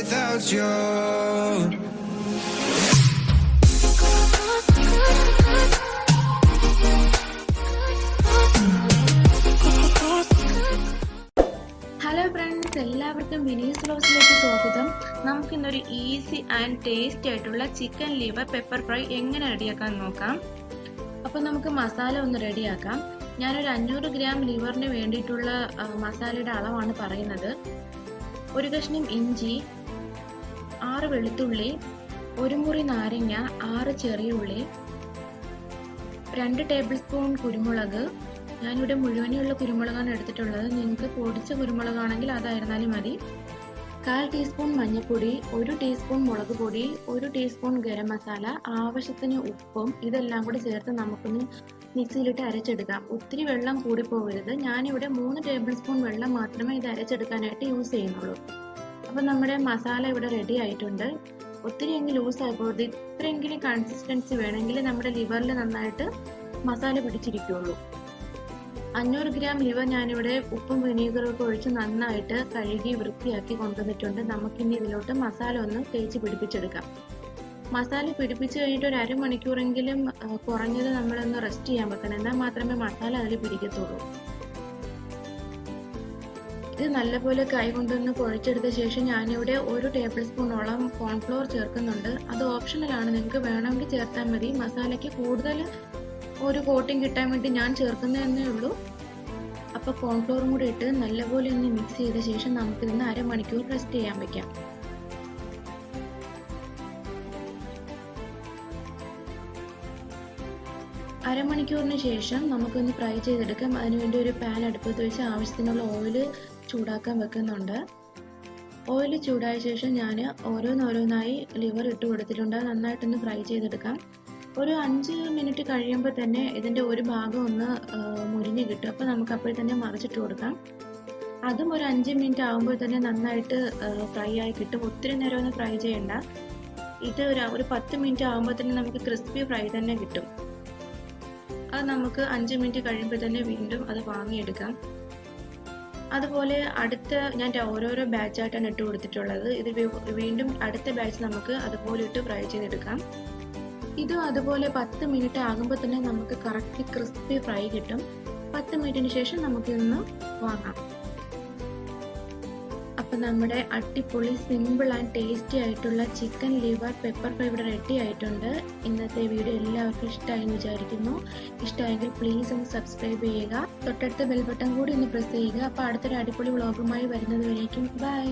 without you. Hello friends എല്ലാവർക്കും വിനീസ് ബ്ലോസിലേക്ക് സ്വാഗതം. നമുക്ക് ഇന്നൊരു ഈസി ആൻഡ് ടേസ്റ്റി ആയിട്ടുള്ള ചിക്കൻ ലിവർ പെപ്പർ ഫ്രൈ എങ്ങനെ റെഡിയാക്കാൻ നോക്കാം? അപ്പോൾ നമുക്ക് മസാല ഒന്ന് റെഡിയാക്കാം ഞാനൊരു അഞ്ഞൂറ് ഗ്രാം ലിവറിന് വേണ്ടിയിട്ടുള്ള മസാലയുടെ അളവാണ് പറയുന്നത്. ഒരു കഷ്ണം ഇഞ്ചി ആറ് വെളുത്തുള്ളി ഒരു മുറി നാരങ്ങ ആറ് ചെറിയ ഉള്ളി രണ്ട് ടേബിൾ സ്പൂൺ കുരുമുളക്. ഞാനിവിടെ മുഴുവനെയുള്ള കുരുമുളകാണ് എടുത്തിട്ടുള്ളത്. നിങ്ങൾക്ക് പൊടിച്ച കുരുമുളകാണെങ്കിൽ അതായിരുന്നാലും മതി. കാൽ ടീസ്പൂൺ മഞ്ഞൾപ്പൊടി ഒരു ടീസ്പൂൺ മുളക് പൊടി ഒരു ടീസ്പൂൺ ഗരം മസാല ആവശ്യത്തിന് ഉപ്പും ഇതെല്ലാം കൂടി ചേർത്ത് നമുക്കൊന്ന് മിക്സിയിലിട്ട് അരച്ചെടുക്കാം. ഒത്തിരി വെള്ളം കൂടി പോകരുത് ഞാനിവിടെ മൂന്ന് ടേബിൾ സ്പൂൺ വെള്ളം മാത്രമേ ഇത് അരച്ചെടുക്കാനായിട്ട് യൂസ് ചെയ്യുന്നുള്ളൂ. അപ്പം നമ്മുടെ മസാല ഇവിടെ റെഡി ആയിട്ടുണ്ട്. ഒത്തിരി എങ്കിൽ ലൂസ് ആയിപ്പോകരുത് ഇത്രയെങ്കിലും കൺസിസ്റ്റൻസി വേണമെങ്കിൽ നമ്മുടെ ലിവറിൽ നന്നായിട്ട് മസാല പിടിച്ചിരിക്കുള്ളൂ. അഞ്ഞൂറ് ഗ്രാം ലിവർ ഞാനിവിടെ ഉപ്പും വിനീഗറും ഒക്കെ ഒഴിച്ച് നന്നായിട്ട് കഴുകി വൃത്തിയാക്കി കൊണ്ടുവന്നിട്ടുണ്ട്. നമുക്കിനി ഇതിലോട്ട് മസാല ഒന്ന് തേച്ച് പിടിപ്പിച്ചെടുക്കാം. മസാല പിടിപ്പിച്ച് കഴിഞ്ഞിട്ട് ഒരു അരമണിക്കൂറെങ്കിലും കുറഞ്ഞത് നമ്മളൊന്ന് റെസ്റ്റ് ചെയ്യാൻ വെക്കണം. എന്നാൽ മാത്രമേ മസാല അതിൽ പിടിക്കത്തുള്ളൂ. ഇത് നല്ലപോലെ കൈ കൊണ്ടൊന്ന് കുഴച്ചെടുത്ത ശേഷം ഞാനിവിടെ ഒരു ടേബിൾ സ്പൂണോളം കോൺഫ്ലോർ ചേർക്കുന്നുണ്ട്. അത് ഓപ്ഷണലാണ്. നിങ്ങൾക്ക് വേണമെങ്കിൽ ചേർത്താൽ മതി. മസാലയ്ക്ക് കൂടുതൽ ഒരു കോട്ടിങ് കിട്ടാൻ വേണ്ടി ഞാൻ ചേർക്കുന്നതന്നേ ഉള്ളൂ. അപ്പോൾ കോൺഫ്ലോറും കൂടി ഇട്ട് നല്ലപോലെ ഒന്ന് മിക്സ് ചെയ്ത ശേഷം നമുക്കിതിന്ന് അരമണിക്കൂർ റെസ്റ്റ് ചെയ്യാൻ വയ്ക്കാം അരമണിക്കൂറിന് ശേഷം നമുക്കൊന്ന് ഫ്രൈ ചെയ്തെടുക്കാം. അതിനുവേണ്ടി ഒരു പാൻ അടുപ്പത്ത് വെച്ച് ആവശ്യത്തിനുള്ള ഓയിൽ ചൂടാക്കാൻ വെക്കുന്നുണ്ട്. ഓയിൽ ചൂടായ ശേഷം ഞാൻ ഓരോന്നോരോന്നായി ലിവർ ഇട്ട് കൊടുത്തിട്ടുണ്ട്. നന്നായിട്ടൊന്ന് ഫ്രൈ ചെയ്തെടുക്കാം. ഒരു അഞ്ച് മിനിറ്റ് കഴിയുമ്പോൾ തന്നെ ഇതിന്റെ ഒരു ഭാഗം ഒന്ന് മുരിഞ്ഞ് കിട്ടും. അപ്പോൾ നമുക്ക് അപ്പോൾ തന്നെ മറിച്ചിട്ട് കൊടുക്കാം. അതും ഒരു അഞ്ച് മിനിറ്റ് ആകുമ്പോൾ തന്നെ നന്നായിട്ട് ഫ്രൈ ആയി കിട്ടും. ഒത്തിരി നേരം ഒന്ന് ഫ്രൈ ചെയ്യണ്ട. ഇത് ഒരു ഒരു പത്ത് മിനിറ്റ് ആകുമ്പോൾ തന്നെ നമുക്ക് ക്രിസ്പി ഫ്രൈ തന്നെ കിട്ടും. അത് നമുക്ക് അഞ്ച് മിനിറ്റ് കഴിയുമ്പോൾ തന്നെ വീണ്ടും അത് വാങ്ങിയെടുക്കാം. അതുപോലെ അടുത്ത ഞാൻ ഓരോരോ ബാച്ചായിട്ടാണ് ഇട്ട് കൊടുത്തിട്ടുള്ളത്. ഇത് വീണ്ടും അടുത്ത ബാച്ച് നമുക്ക് അതുപോലെ ഇട്ട് ഫ്രൈ ചെയ്തെടുക്കാം. ഇതും അതുപോലെ പത്ത് മിനിറ്റ് ആകുമ്പോൾ തന്നെ നമുക്ക് കറക്റ്റ് ക്രിസ്പി ഫ്രൈ കിട്ടും. പത്ത് മിനിറ്റിന് ശേഷം നമുക്ക് വാങ്ങാം. അപ്പം നമ്മുടെ അടിപൊളി സിമ്പിൾ ആൻഡ് ടേസ്റ്റി ആയിട്ടുള്ള ചിക്കൻ ലിവർ പെപ്പർ ഫ്രൈ ഇവിടെ റെഡി ആയിട്ടുണ്ട്. ഇന്നത്തെ വീഡിയോ എല്ലാവർക്കും ഇഷ്ടമായെന്ന് വിചാരിക്കുന്നു. ഇഷ്ടമായെങ്കിൽ പ്ലീസ് ഒന്ന് സബ്സ്ക്രൈബ് ചെയ്യുക. തൊട്ടടുത്ത ബെൽ ബട്ടൺ കൂടി ഒന്ന് പ്രസ് ചെയ്യുക. അപ്പോൾ അടുത്തൊരു അടിപൊളി വ്ളോഗുമായി വരുന്നത് വരേക്കും. ബൈ